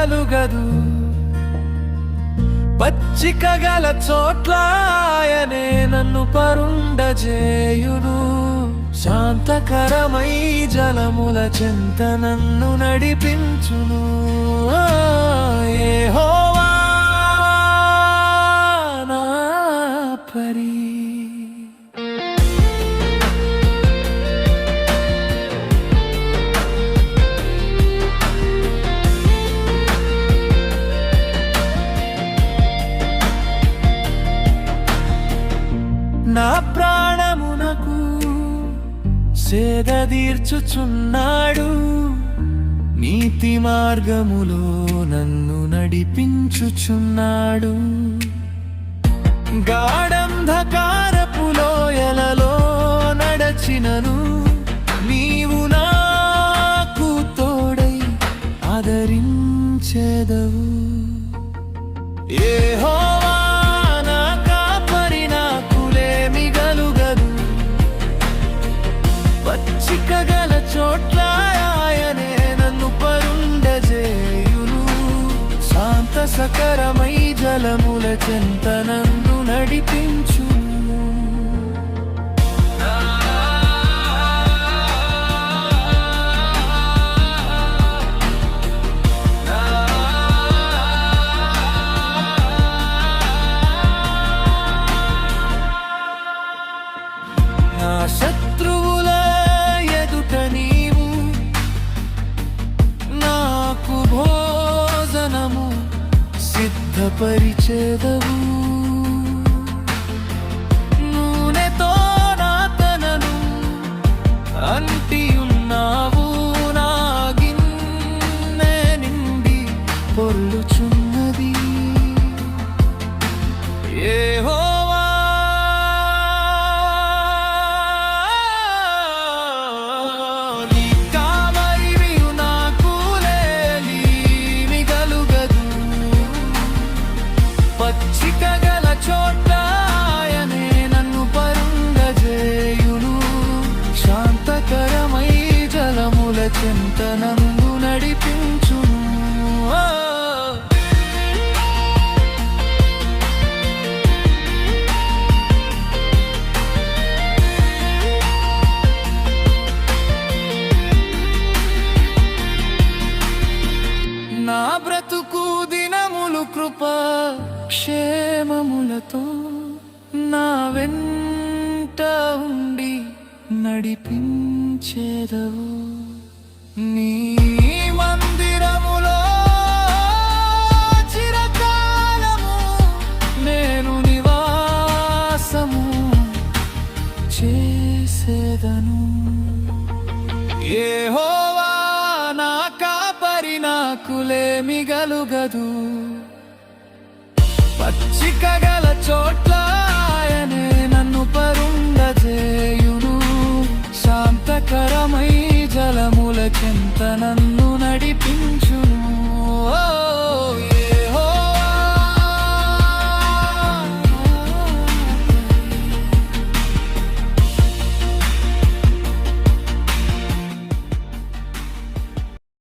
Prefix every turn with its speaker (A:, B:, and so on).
A: మిగలుగదు పచ్చిక గల చోట్లాయనే నన్ను పరుండజేయును శాంతకరమై జలముల చెంత నన్ను నడిపించును. యెహోవా నా పరి నా ప్రాణమునకు సేద తీర్చుచున్నాడు నీతి మార్గములో నన్ను నడిపించుచున్నాడు. గాఢంధకారపు శాంత సకరమై జలముల చెంత నడిపించు సిద్ధపరిచేదవు క్షేమములతో నా వెంట ఉండి నడిపించేదవు. నీ మందిరములో చిరకాలము నేను నివాసము చేసేదను. ఏహోవా నా కాపరి నాకులేమి గలుగదు చిక్కగల చోట్ల